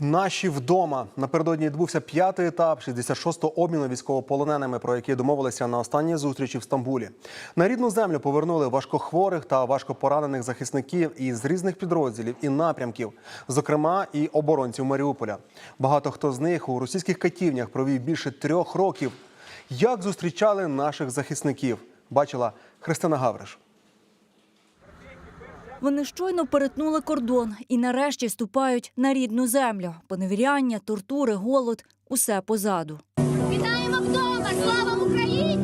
Наші вдома напередодні відбувся п'ятий етап 66-го обміну військовополоненими, про який домовилися на останній зустрічі в Стамбулі. На рідну землю повернули важкохворих та важкопоранених захисників із різних підрозділів і напрямків, зокрема і оборонців Маріуполя. Багато хто з них у російських катівнях провів більше трьох років. Як зустрічали наших захисників? Бачила Христина Гавриш. Вони щойно перетнули кордон і нарешті ступають на рідну землю. Поневіряння, тортури, голод усе позаду. Вітаємо вдома! Слава Україні!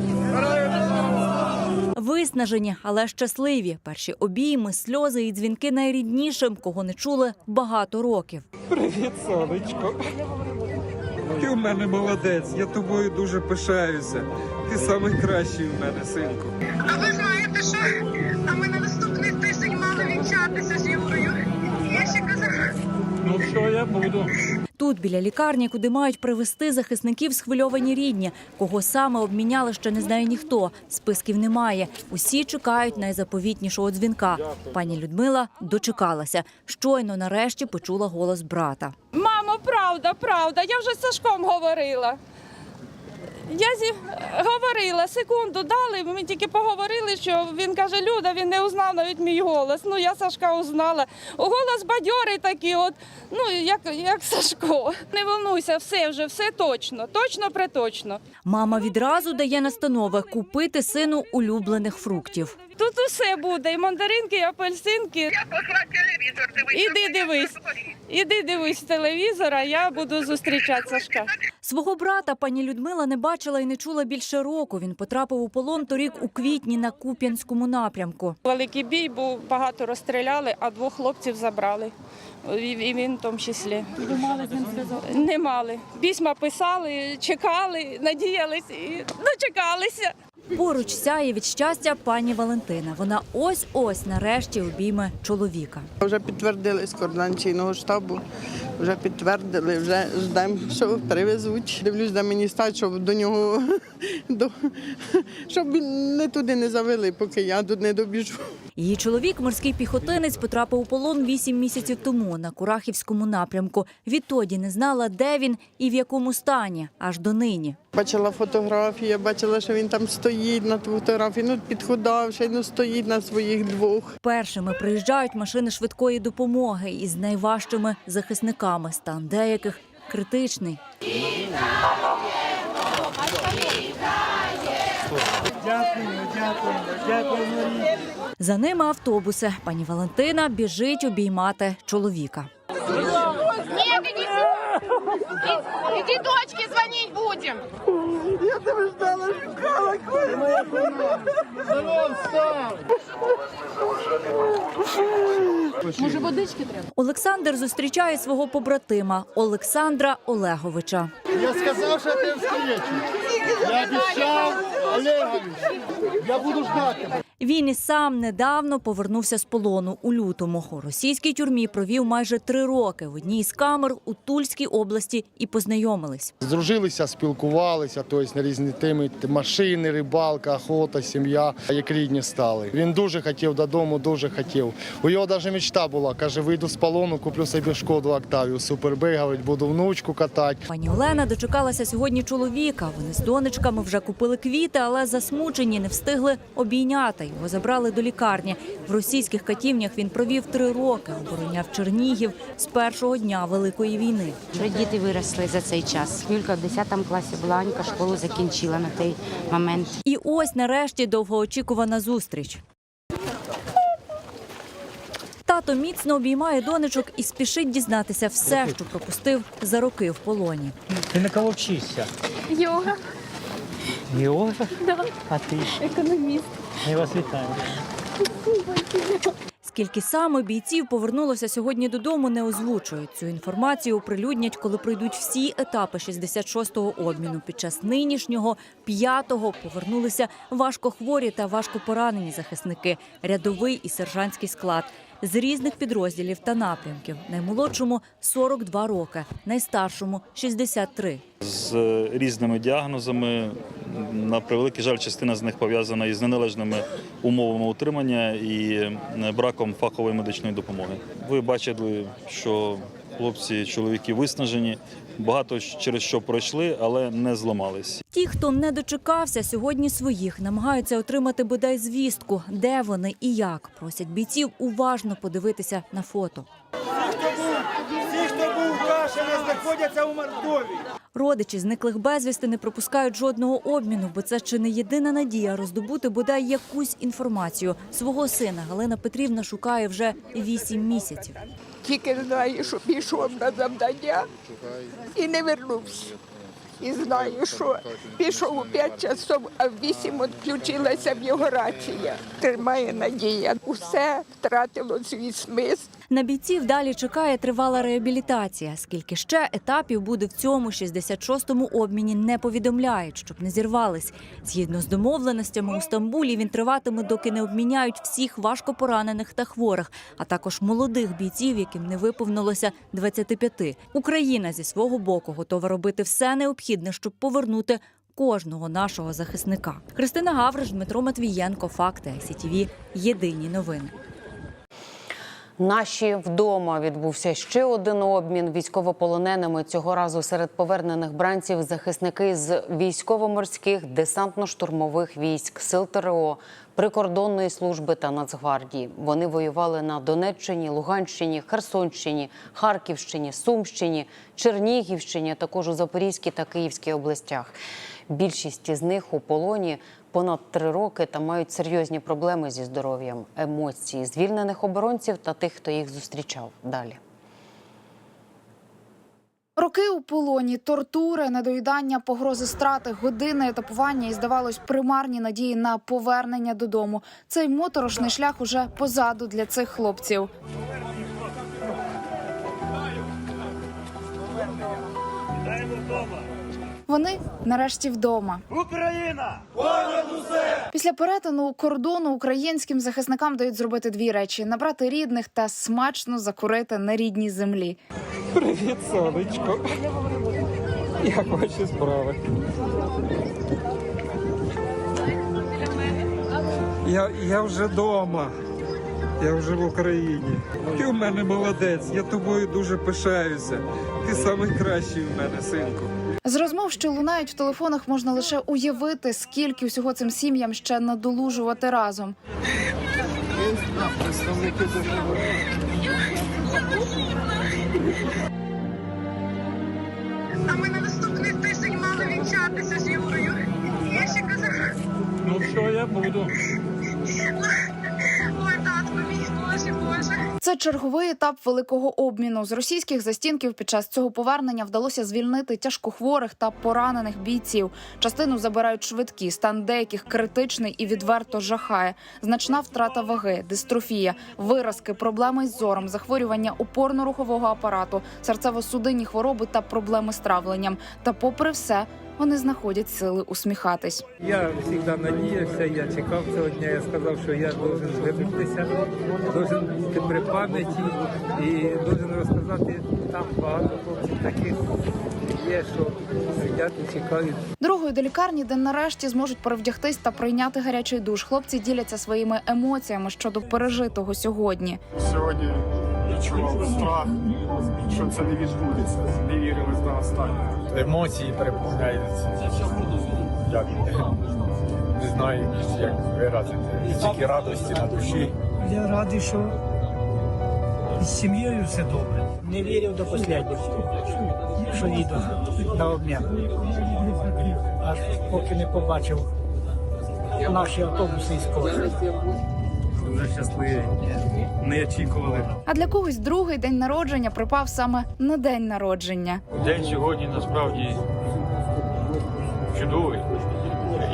Виснажені, але щасливі. Перші обійми, сльози і дзвінки найріднішим, кого не чули багато років. Привіт, сонечко. Ти у мене молодець, я тобою дуже пишаюся. Ти найкращий у мене, синку. А ви знаєте, що а ми на тиждень вінчатися з Юрою. Я ще казала, Ну що я буду? Тут, біля лікарні, куди мають привезти захисників схвильовані рідні. Кого саме обміняли, ще не знає ніхто. Списків немає. Усі чекають найзаповітнішого дзвінка. Пані Людмила дочекалася. Щойно нарешті почула голос брата. Мамо, правда, правда. Я вже з Сашком говорила. Я зі говорила, секунду дали, ми тільки поговорили, що він каже, Люда, він не узнав навіть мій голос. Ну, я Сашка узнала. Голос бадьорий такий, от, ну, як, як Сашко. Не волнуйся, все вже, все точно, точно приточно. Мама відразу дає настанови купити сину улюблених фруктів. Тут усе буде, і мандаринки, і апельсинки. пошла телевізор дивитися. Іди дивись, іди дивись телевізор, а я буду зустрічати Сашка. Свого брата пані Людмила не бачила і не чула більше року. Він потрапив у полон торік у квітні на Куп'янському напрямку. Великий бій був, багато розстріляли, а двох хлопців забрали. І він в тому числі. Ви мали з ним зв'язок? Не мали. Письма писали, чекали, надіялись і дочекалися. Поруч сяє від щастя пані Валентина. Вона ось-ось нарешті обійме чоловіка. Вже підтвердили з координаційного штабу, вже підтвердили, вже ждемо, що привезуть. Дивлюсь, де мені стать, щоб до нього до, щоб не туди не завели, поки я тут не добіжу. Її чоловік, морський піхотинець, потрапив у полон вісім місяців тому на Курахівському напрямку. Відтоді не знала, де він і в якому стані, аж до нині. Бачила фотографії, бачила, що він там стоїть на фотографії, ну підходавши, ну стоїть на своїх двох. Першими приїжджають машини швидкої допомоги із найважчими захисниками. Стан деяких критичний. За ними автобуси. Пані Валентина біжить обіймати чоловіка. Нет, иди, иди, иди Може, водички треба? Олександр зустрічає свого побратима Олександра Олеговича. Я сказав, що ти встречу. Я обіцяв Олегович. Я буду ждати тебе. Він і сам недавно повернувся з полону у лютому. У російській тюрмі провів майже три роки в одній з камер у Тульській області і познайомились. Здружилися, спілкувалися, тобто на різні теми машини, рибалка, охота, сім'я, як рідні стали. Він дуже хотів додому, дуже хотів. У його навіть мечта була. Каже, вийду з полону, куплю собі шкоду Октавію, супербей, говорить, буду внучку катати. Пані Олена дочекалася сьогодні чоловіка. Вони з донечками вже купили квіти, але засмучені не встигли обійняти. Його забрали до лікарні. В російських катівнях він провів три роки. Обороняв Чернігів з першого дня Великої війни. Вже діти виросли за цей час. Юлька в 10 класі була, Анька школу закінчила на той момент. І ось нарешті довгоочікувана зустріч. Тато міцно обіймає донечок і спішить дізнатися все, що пропустив за роки в полоні. Ти на кого вчишся? Йога, Йога? А ти? Економіст. Я вас вітаю. Скільки саме бійців повернулося сьогодні додому, не озвучують. Цю інформацію оприлюднять, коли пройдуть всі етапи 66-го обміну. Під час нинішнього п'ятого повернулися важкохворі та важкопоранені захисники, рядовий і сержантський склад з різних підрозділів та напрямків. Наймолодшому 42 роки, найстаршому 63. з різними діагнозами. На превеликий жаль, частина з них пов'язана із неналежними умовами утримання і браком фахової медичної допомоги. Ви бачили, що Хлопці, чоловіки виснажені, багато через що пройшли, але не зламались. Ті, хто не дочекався сьогодні своїх, намагаються отримати бодай звістку, де вони і як. Просять бійців уважно подивитися на фото. Всі, хто був в Кашелі, знаходяться у Мордові. Родичі зниклих безвісти не пропускають жодного обміну, бо це чи не єдина надія роздобути бодай якусь інформацію. Свого сина Галина Петрівна шукає вже вісім місяців. Тільки знаю, що пішов на завдання і не вернувся. І знаю, що пішов у 5 часов, а в 8 відключилася в його рація. Тримає надія. Усе втратило свій смисл. На бійців далі чекає тривала реабілітація. Скільки ще етапів буде в цьому 66-му обміні, не повідомляють, щоб не зірвались. Згідно з домовленостями у Стамбулі, він триватиме, доки не обміняють всіх важко поранених та хворих, а також молодих бійців, яким не виповнилося 25. Україна зі свого боку готова робити все необхідне, щоб повернути. Кожного нашого захисника Христина Гавриш, Дмитро Матвієнко, факти СІТІВІ. Єдині новини. Наші вдома відбувся ще один обмін військовополоненими. Цього разу серед повернених бранців захисники з військово-морських десантно-штурмових військ, сил ТРО, прикордонної служби та Нацгвардії. Вони воювали на Донеччині, Луганщині, Херсонщині, Харківщині, Сумщині, Чернігівщині, а також у Запорізькій та Київській областях. Більшість із них у полоні понад три роки та мають серйозні проблеми зі здоров'ям, емоції звільнених оборонців та тих, хто їх зустрічав. Далі. Роки у полоні, тортури, недоїдання, погрози страти, години етапування і здавалось примарні надії на повернення додому. Цей моторошний шлях уже позаду для цих хлопців. Вони нарешті вдома. Україна! Після перетину кордону українським захисникам дають зробити дві речі: набрати рідних та смачно закурити на рідній землі. Привіт, сонечко. Як ваші справи? Я, я вже вдома. Я вже в Україні. Ти у мене молодець, я тобою дуже пишаюся. Ти найкращий у мене, синку. З розмов, що лунають в телефонах, можна лише уявити, скільки всього цим сім'ям ще надолужувати разом. А ми на наступний тиждень мали вінчатися з Юрою. Я ще казала, Ну що я буду? Це черговий етап великого обміну. З російських застінків під час цього повернення вдалося звільнити тяжкохворих та поранених бійців. Частину забирають швидкі, стан деяких критичний і відверто жахає. Значна втрата ваги, дистрофія, виразки, проблеми з зором, захворювання опорно-рухового апарату, серцево-судинні хвороби та проблеми з травленням. Та, попри все, вони знаходять сили усміхатись. Я завжди надіявся, я чекав цього дня. Я сказав, що я должен звернутися, должен бути при пам'яті і должен розказати там багато хлопців таких є, що сидять і чекають. Дорогою до лікарні, де нарешті зможуть перевдягтись та прийняти гарячий душ. Хлопці діляться своїми емоціями щодо пережитого сьогодні. Сьогодні відчував страх, що це не відбудеться. Не вірилось до останнього. Емоції переповняються. Як не знаю, як виразити. Тільки радості на душі. Я радий, що з сім'єю все добре. Не вірив до останнього, що їду на обмін. Аж поки не побачив наші автобуси із кола. Дуже щасливі. Не очікували. А для когось другий день народження припав саме на день народження. День сьогодні насправді чудовий.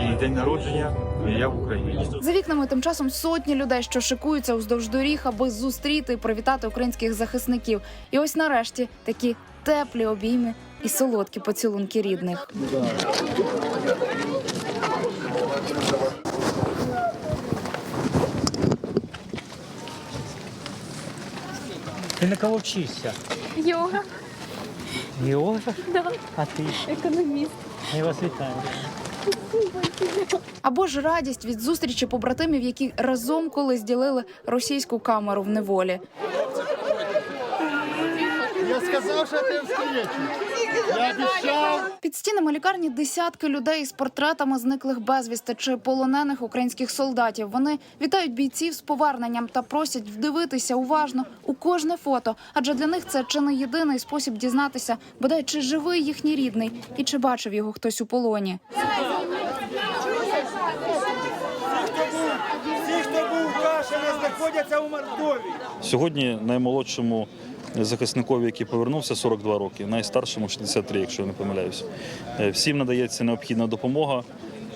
І день народження, і я в Україні. За вікнами тим часом сотні людей, що шикуються уздовж доріг, аби зустріти і привітати українських захисників. І ось нарешті такі теплі обійми і солодкі поцілунки рідних. Ти на кого вчишся? Йога. Йога? Да. А ти? Економіст. Я вас вітаю. Або ж радість від зустрічі побратимів, які разом колись ділили російську камеру в неволі. Сказав, що ти. Я обіцяв. Під стінами лікарні десятки людей з портретами зниклих безвісти чи полонених українських солдатів. Вони вітають бійців з поверненням та просять вдивитися уважно у кожне фото, адже для них це чи не єдиний спосіб дізнатися, бодай чи живий їхній рідний і чи бачив його хтось у полоні. Всі, хто був в Кашине, знаходяться у Мордовії. Сьогодні наймолодшому захисникові, який повернувся 42 роки, найстаршому 63, якщо я не помиляюсь. Е, Всім надається необхідна допомога.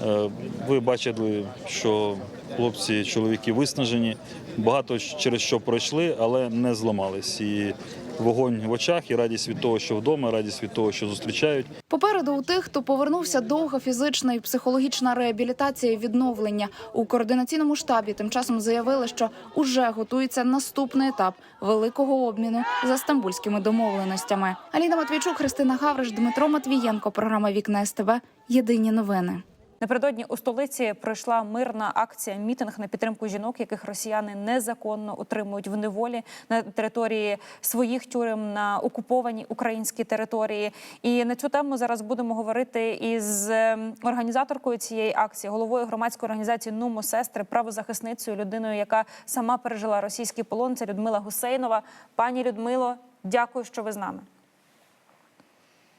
Е, Ви бачили, що хлопці, чоловіки виснажені, багато через що пройшли, але не зламались. І вогонь в очах, і радість від того, що вдома, радість від того, що зустрічають. Попереду у тих, хто повернувся довга фізична і психологічна реабілітація і відновлення у координаційному штабі. Тим часом заявили, що уже готується наступний етап великого обміну за стамбульськими домовленостями. Аліна Матвійчук, Христина Гавриш, Дмитро Матвієнко. Програма Вікна СТБ. Єдині новини. Напередодні у столиці пройшла мирна акція мітинг на підтримку жінок, яких росіяни незаконно утримують в неволі на території своїх тюрем на окупованій українській території. І на цю тему зараз будемо говорити із ем, організаторкою цієї акції, головою громадської організації Нумо сестри, правозахисницею, людиною, яка сама пережила російський полон. Це Людмила Гусейнова. Пані Людмило, дякую, що ви з нами.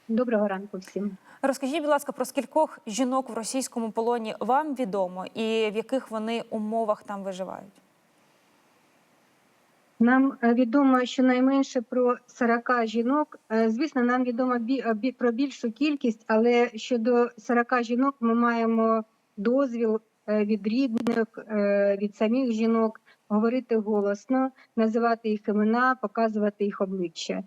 Доброго ранку всім. Розкажіть, будь ласка, про скількох жінок в російському полоні вам відомо і в яких вони умовах там виживають? Нам е, відомо щонайменше про 40 жінок. Е, Звісно, нам відомо е, про більшу кількість, але щодо 40 жінок ми маємо дозвіл від рідних, від самих жінок говорити голосно, називати їх імена, показувати їх обличчя.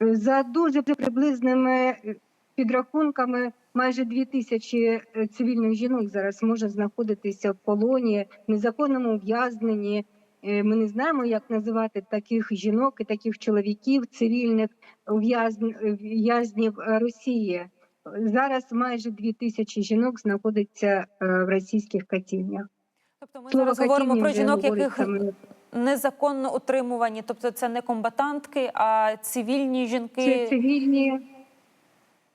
За дуже приблизними е, підрахунками, майже дві тисячі е, цивільних жінок зараз може знаходитися в полоні, в незаконному ув'язненні. Е, Ми не знаємо, як називати таких жінок і таких чоловіків цивільних в'язнів Росії. Зараз майже дві тисячі жінок знаходиться в російських катівнях. Тобто ми Слово зараз говоримо про жінок, яких незаконно утримувані, тобто це не комбатантки, а цивільні жінки. Це цивільні,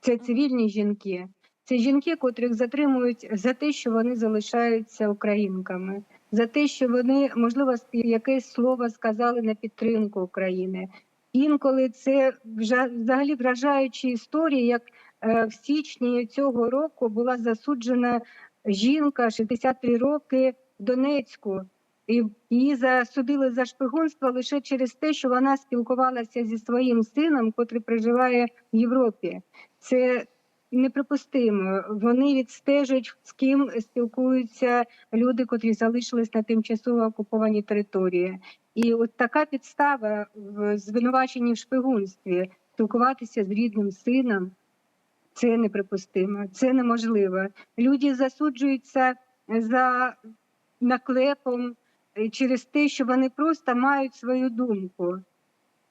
це цивільні жінки. Це жінки, котрих затримують за те, що вони залишаються українками, за те, що вони, можливо, якесь слово сказали на підтримку України. Інколи це взагалі вражаючі історії, як е, в січні цього року була засуджена жінка 63 роки в Донецьку. Її засудили за шпигунство лише через те, що вона спілкувалася зі своїм сином, котрий проживає в Європі. Це неприпустимо. Вони відстежують, з ким спілкуються люди, котрі залишились на тимчасово окупованій території. І от така підстава в звинуваченні в шпигунстві спілкуватися з рідним сином. Це неприпустимо, це неможливо. Люди засуджуються за наклепом через те, що вони просто мають свою думку.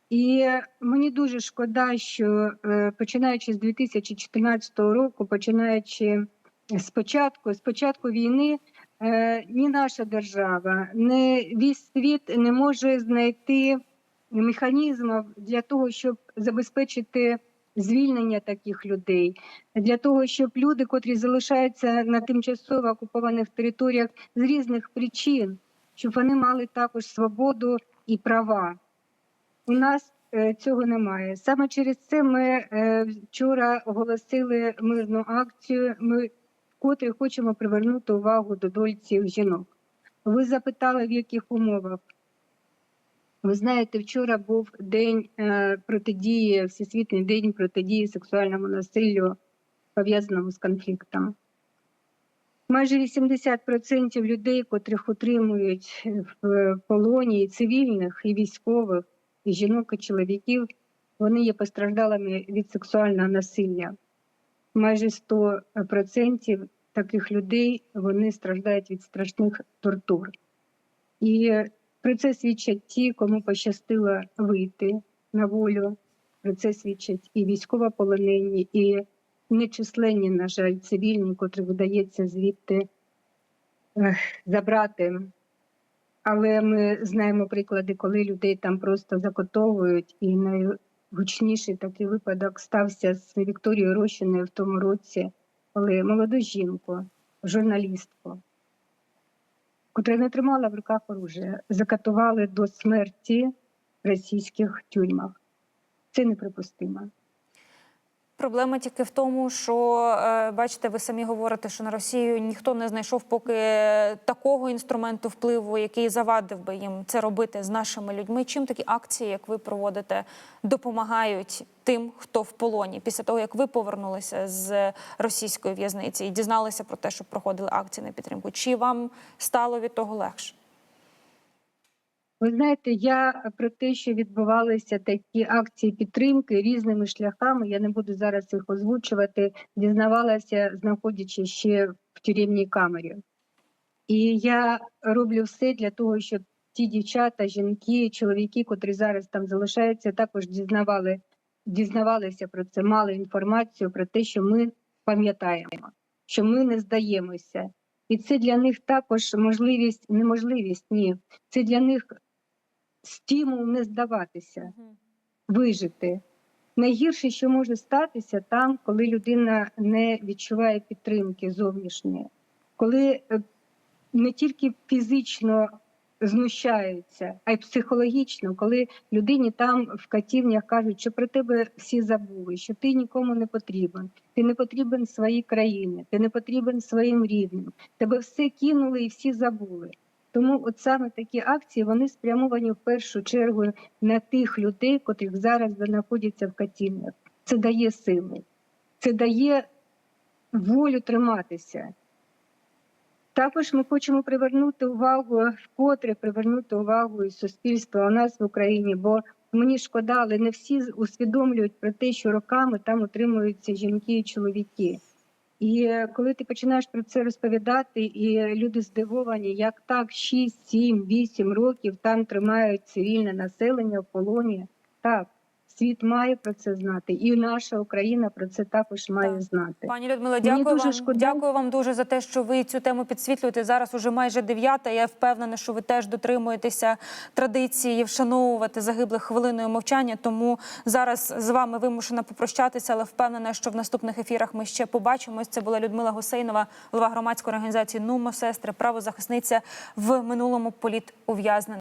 І мені дуже шкода, що е, починаючи з 2014 року, починаючи з початку, з початку війни, е, ні наша держава, ні весь світ не може знайти механізмів для того, щоб забезпечити звільнення таких людей, для того, щоб люди, котрі залишаються на тимчасово окупованих територіях з різних причин, щоб вони мали також свободу і права. У нас е, цього немає. Саме через це ми е, вчора оголосили мирну акцію. Ми вкотре хочемо привернути увагу до доль цих жінок. Ви запитали, в яких умовах. Ви знаєте, вчора був день е, протидії, всесвітній день протидії сексуальному насиллю, пов'язаному з конфліктом. Майже 80% людей, котрих утримують в полоні, і цивільних, і військових, і жінок, і чоловіків, вони є постраждалими від сексуального насилля. Майже 100% таких людей вони страждають від страшних тортур. І про це свідчать ті, кому пощастило вийти на волю. Про це свідчать і військовополонені, і нечисленні, на жаль, цивільні, котрі вдається звідти забрати. Але ми знаємо приклади, коли людей там просто закотовують і найгучніший такий випадок стався з Вікторією Рощиною в тому році, коли молоду жінку, журналістку, котра не тримала в руках оружия, закатували до смерті в російських тюрмах. Це неприпустимо. Проблема тільки в тому, що е, бачите, ви самі говорите, що на Росію ніхто не знайшов поки такого інструменту впливу, який завадив би їм це робити з нашими людьми. Чим такі акції, як ви проводите, допомагають тим, хто в полоні, після того як ви повернулися з російської в'язниці і дізналися про те, що проходили акції на підтримку? Чи вам стало від того легше? Ви знаєте, я про те, що відбувалися такі акції підтримки різними шляхами, я не буду зараз їх озвучувати, дізнавалася, знаходячись ще в тюремній камері. І я роблю все для того, щоб ті дівчата, жінки, чоловіки, котрі зараз там залишаються, також дізнавали, дізнавалися про це, мали інформацію про те, що ми пам'ятаємо, що ми не здаємося. І це для них також можливість, неможливість, ні. Це для них стимул не здаватися, вижити. Найгірше, що може статися там, коли людина не відчуває підтримки зовнішньої, коли е, не тільки фізично знущаються, а й психологічно, коли людині там в катівнях кажуть, що про тебе всі забули, що ти нікому не потрібен, ти не потрібен своїй країні, ти не потрібен своїм рідним, тебе все кинули і всі забули. Тому от саме такі акції вони спрямовані в першу чергу на тих людей, котрих зараз знаходяться в катівнях. Це дає сили, це дає волю триматися. Також ми хочемо привернути увагу, вкотре привернути увагу і суспільства у нас в Україні, бо мені шкода, але не всі усвідомлюють про те, що роками там утримуються жінки і чоловіки. І коли ти починаєш про це розповідати, і люди здивовані, як так 6, 7, 8 років там тримають цивільне населення в полоні. Так, світ має про це знати, і наша Україна про це також має знати. Пані Людмила, Мені дякую дуже вам. шкода. Дякую вам дуже за те, що ви цю тему підсвітлюєте. Зараз уже майже дев'ята. Я впевнена, що ви теж дотримуєтеся традиції вшановувати загиблих хвилиною мовчання. Тому зараз з вами вимушена попрощатися, але впевнена, що в наступних ефірах ми ще побачимось. Це була Людмила Гусейнова, голова громадської організації Нумо сестри, правозахисниця в минулому політ ув'язнених.